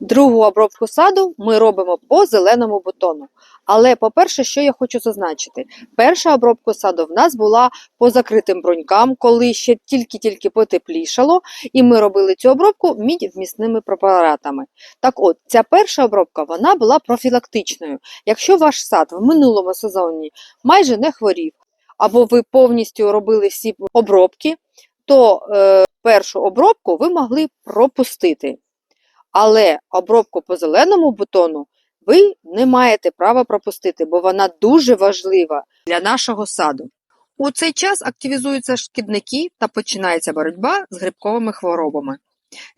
Другу обробку саду ми робимо по зеленому бутону. Але, по-перше, що я хочу зазначити, перша обробка саду в нас була по закритим брунькам, коли ще тільки-тільки потеплішало, і ми робили цю обробку мідь-вмісними препаратами. Так от, ця перша обробка вона була профілактичною. Якщо ваш сад в минулому сезоні майже не хворів, або ви повністю робили всі обробки, то е, першу обробку ви могли пропустити. Але обробку по зеленому бутону ви не маєте права пропустити, бо вона дуже важлива для нашого саду. У цей час активізуються шкідники та починається боротьба з грибковими хворобами.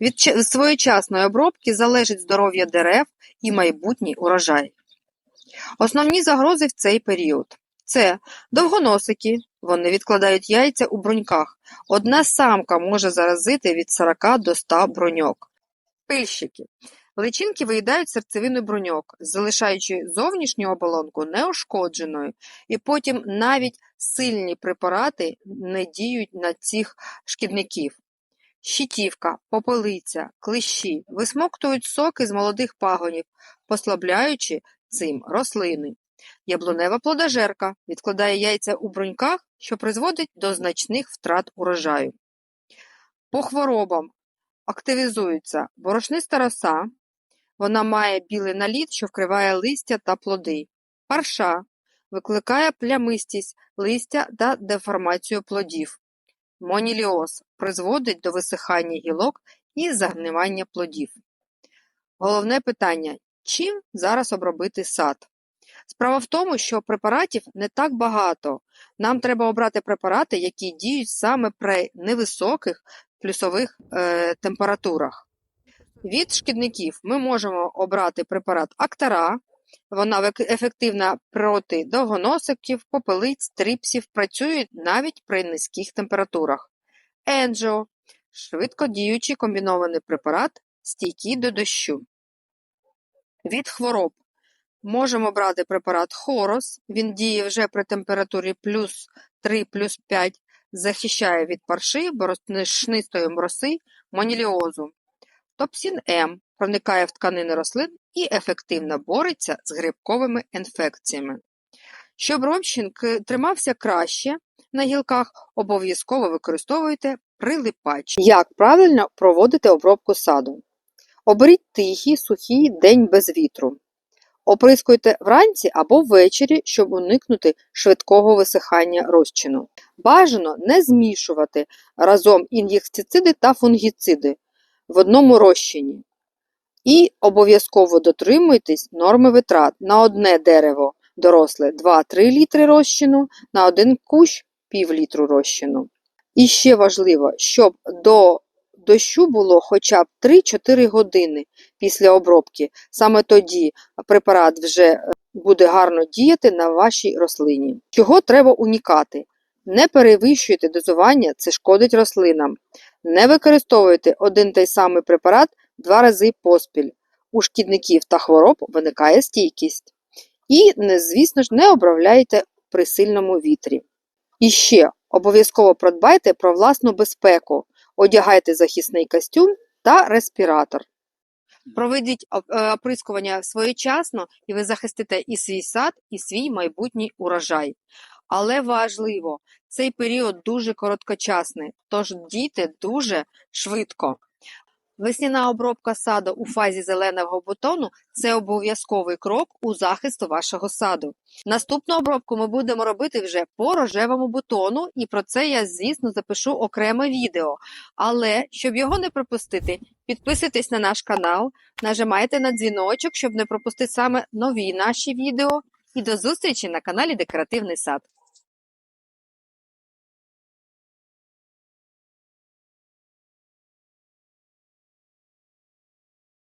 Від своєчасної обробки залежить здоров'я дерев і майбутній урожай. Основні загрози в цей період це довгоносики, вони відкладають яйця у бруньках. Одна самка може заразити від 40 до 100 бруньок. Пильщики. Личинки виїдають серцевину бруньок, залишаючи зовнішню оболонку неушкодженою, і потім навіть сильні препарати не діють на цих шкідників. Щитівка, попелиця, клещі висмоктують соки з молодих пагонів, послабляючи цим рослини. Яблунева плодожерка відкладає яйця у бруньках, що призводить до значних втрат урожаю. По хворобам активізується борошниста роса, вона має білий наліт, що вкриває листя та плоди. Парша викликає плямистість листя та деформацію плодів. Моніліоз призводить до висихання гілок і загнивання плодів. Головне питання чим зараз обробити сад? Справа в тому, що препаратів не так багато. Нам треба обрати препарати, які діють саме при невисоких плюсових е, температурах. Від шкідників ми можемо обрати препарат Актара. Вона ефективна проти довгоносиків, попелиць, трипсів, працює навіть при низьких температурах. Енджо швидкодіючий комбінований препарат, стійкий до дощу. Від хвороб можемо брати препарат Хорос, він діє вже при температурі плюс 3, плюс 5, захищає від парши, борошнистої мроси, моніліозу. Топсін М проникає в тканини рослин і ефективно бореться з грибковими інфекціями. Щоб розчин тримався краще на гілках, обов'язково використовуйте прилипач. Як правильно проводити обробку саду? Оберіть тихий, сухий день без вітру. Оприскуйте вранці або ввечері, щоб уникнути швидкого висихання розчину. Бажано не змішувати разом ін'єктициди та фунгіциди в одному розчині. І обов'язково дотримуйтесь норми витрат на одне дерево доросле 2-3 літри розчину, на один кущ пів літру розчину. І ще важливо, щоб до дощу було хоча б 3-4 години після обробки. Саме тоді препарат вже е, буде гарно діяти на вашій рослині. Чого треба унікати? Не перевищуйте дозування, це шкодить рослинам. Не використовуйте один той самий препарат два рази поспіль. У шкідників та хвороб виникає стійкість. І, звісно ж, не обробляйте при сильному вітрі. І ще обов'язково продбайте про власну безпеку. Одягайте захисний костюм та респіратор. Проведіть е, оприскування своєчасно, і ви захистите і свій сад, і свій майбутній урожай. Але важливо, цей період дуже короткочасний, тож дійте дуже швидко. Весняна обробка саду у фазі зеленого бутону це обов'язковий крок у захисту вашого саду. Наступну обробку ми будемо робити вже по рожевому бутону, і про це я, звісно, запишу окреме відео. Але щоб його не пропустити, підписуйтесь на наш канал, нажимайте на дзвіночок, щоб не пропустити саме нові наші відео. І до зустрічі на каналі Декоративний сад.